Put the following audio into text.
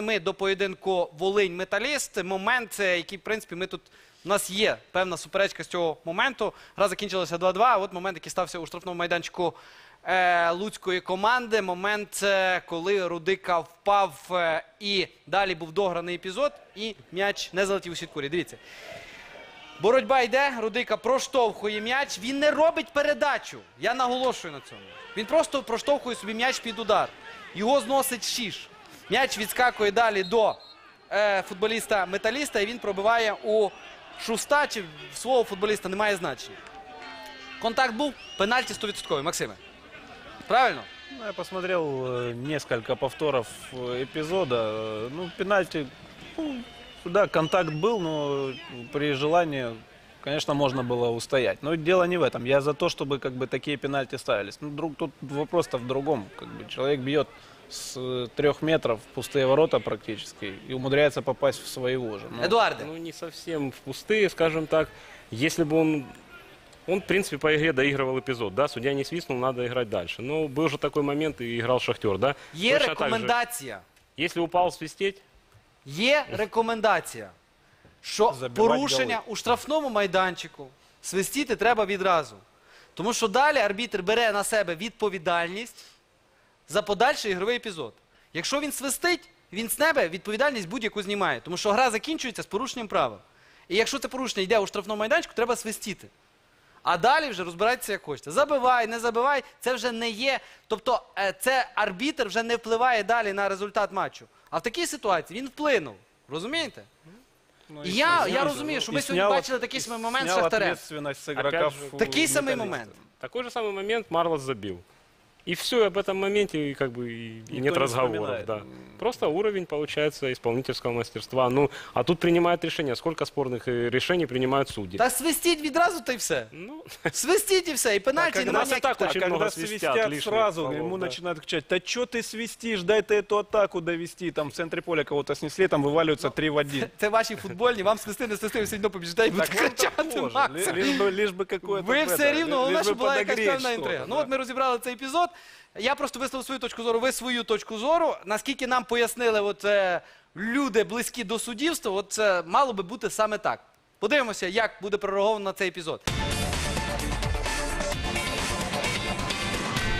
Ми до поєдинку Волинь Металіст. Момент, е, який, в принципі, ми тут. У нас є певна суперечка з цього моменту. Гра закінчилася 2-2. а От момент, який стався у штрафному майданчику е, луцької команди. Момент, е, коли Рудика впав е, і далі був дограний епізод, і м'яч не залетів у сіткурі. Дивіться. Боротьба йде, Рудика проштовхує м'яч. Він не робить передачу. Я наголошую на цьому. Він просто проштовхує собі м'яч під удар. Його зносить шіш. М'яч відскакує далі до е, футболіста металіста, і він пробиває у шуста чи в свого футболіста немає значення. Контакт був, пенальті 100%. Максиме. Правильно? Ну, я посмотрел э, несколько повторов э, эпизода. Э, Ну, пенальти, ну, да, контакт был, но при желании, конечно, можно было устоять. Но дело не в этом. Я за то, чтобы как бы такие пенальти ставились. Ну, друг, тут вопрос-то в другом. Как бы человек бьет с э, трех метров в пустые ворота практически и умудряется попасть в своего же. Ну, Едуарде. Ну, не совсем в пустые, скажем так. Если бы он... Он, в принципе, по игре доигрывал эпизод, да, судья не свистнул, надо играть дальше. Но был же такой момент, и играл Шахтер, да. Є Точно так же. рекомендація. Если упал свистеть, Є рекомендація, що Забивать порушення у штрафному майданчику свистіти треба відразу. Тому що далі арбітр бере на себе відповідальність за подальший ігровий епізод. Якщо він свистить, він з себе відповідальність будь-яку знімає. Тому що гра закінчується з порушенням правил. І якщо це порушення йде у штрафному майданчику, треба свистіти. А далі вже розбирайтеся як хочете. Забивай, не забивай, це вже не є. Тобто е, це арбітр вже не впливає далі на результат матчу. А в такій ситуації він вплинув. Розумієте? ну, І я, снял- я розумію, що ми и сьогодні бачили такий самий момент з Шахтарем. Такий самий момент. такой же самый момент Марлос забил. И все, об этом моменте и как бы и- и Никто нет не разговоров. вспоминает. Да. Просто уровень, получается, исполнительского мастерства. Ну, а тут принимает решение. Сколько спорных э, решений принимают судьи? Та свистіть відразу та й все. Ну, Свистіть і все. І пенальті когда немає нас и ніяких так питань. очень а много когда свистят свистят лишних сразу, голов, ему да. начинают кричать, да что ты свистишь, дай ты эту атаку довести, там в центре поля кого-то снесли, там вываливаются три в один. Це ваші футбольні, вам свисти, не свисти, ви все одно побіжите і будете кричати. Тоже. Макс. Ли- Лишь бы, лишь бы какое-то... Ви это, все рівно, лишь головне, бы щоб була якась подогреть певна что-то, інтрига. Ну да. от ми розібрали цей епізод. Я просто висловив свою точку зору, ви свою точку зору. Наскільки нам пояснили от, е, люди близькі до суддівства, от це мало би бути саме так. Подивимося, як буде прореаговано цей епізод.